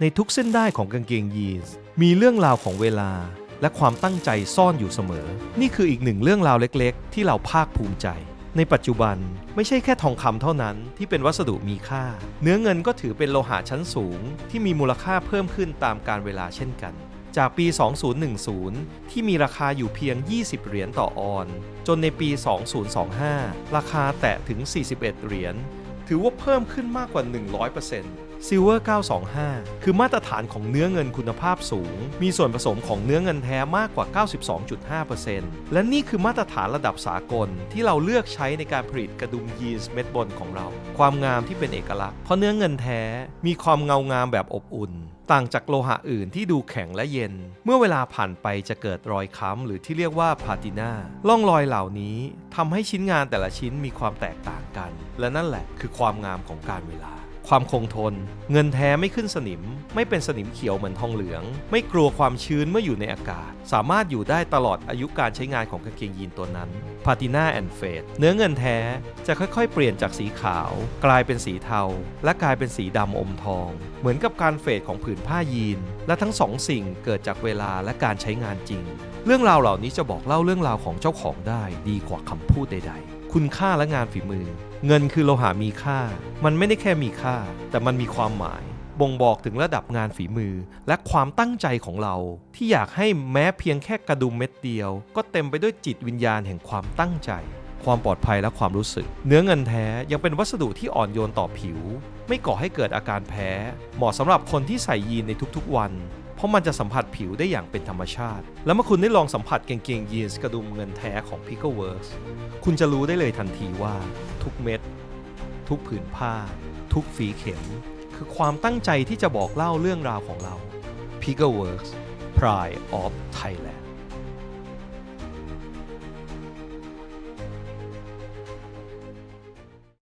ในทุกเส้นได้ของกางเกงยีนส์มีเรื่องราวของเวลา และความตั้งใจซ่อนอยู่เสมอ นี่คืออีกหนึ่งเรื่องราวเล็กๆ ที่เราภาคภูมิใจ ในปัจจุบันไม่ใช่แค่ทองคำเท่านั้นที่เป็นวัสดุมีค่า เนื้อเงินก็ถือเป็นโลหะชั้นสูง ที่มีมูลค่าเพิ่มขึ้นตามการเวลาเช่นกัน จากปี 2010 ที่มีราคาอยู่เพียง 20 เหรียญต่อออน จนในปี 2025 ราคาแตะถึง 41 เหรียญ ถือว่าเพิ่มขึ้นมากกว่า 100% Silver 925 คือมาตรฐานของเนื้อเงินคุณภาพสูง มีส่วนผสมของเนื้อเงินแท้มากกว่า 92.5%และนี่คือมาตรฐานระดับสากลที่เราเลือกใช้ในการผลิตกระดุมยีนส์เม็ดบนของเรา ความงามที่เป็นเอกลักษณ์เพราะเนื้อเงินแท้มีความเงางามแบบอบอุ่น ต่างจากโลหะอื่นที่ดูแข็งและเย็น เมื่อเวลาผ่านไปจะเกิดรอยค้ำหรือที่เรียกว่าพาตินาล่องรอยเหล่านี้ทำให้ชิ้นงานแต่ละชิ้นมีความแตกต่างกัน และนั่นแหละคือความงามของการเวลา ความคงทน เงินแท้ไม่ขึ้นสนิม ไม่เป็นสนิมเขียวเหมือนทองเหลือง ไม่กลัวความชื้นเมื่ออยู่ในอากาศ สามารถอยู่ได้ตลอดอายุการใช้งานของกางเกงยีนตัวนั้นพาตินาแอนเฟดเนื้อเงินแท้จะค่อยๆ เปลี่ยนจากสีขาว กลายเป็นสีเทา และกลายเป็นสีดำอมทอง เหมือนกับการเฟดของผืนผ้ายีน และทั้งสองสิ่งเกิดจากเวลาและการใช้งานจริง เรื่องราวเหล่านี้จะบอกเล่าเรื่องราวของเจ้าของได้ดีกว่าคำพูดใด ๆ คุณค่าและงานฝีมือ เงินคือโลหะมีค่า มันไม่ได้แค่มีค่า แต่มันมีความหมาย บ่งบอกถึงระดับงานฝีมือ และความตั้งใจของเรา ที่อยากให้แม้เพียงแค่กระดุมเม็ดเดียว ก็เต็มไปด้วยจิตวิญญาณแห่งความตั้งใจ ความปลอดภัยและความรู้สึก เนื้อเงินแท้ยังเป็นวัสดุที่อ่อนโยนต่อผิว ไม่ก่อให้เกิดอาการแพ้ เหมาะสำหรับคนที่ใส่ยีนในทุกๆวัน ราะมันจะสัมผัสผิวได้อย่างเป็นธรรมชาติ แล้วเมื่อคุณได้ลองสัมผัสกางเกงยีนส์กระดุมเงินแท้ของ Pickle Works คุณจะรู้ได้เลยทันทีว่า ทุกเม็ด ทุกผืนผ้า ทุกฝีเข็ม คือความตั้งใจที่จะบอกเล่าเรื่องราวของเรา Pickle Works Pride of Thailand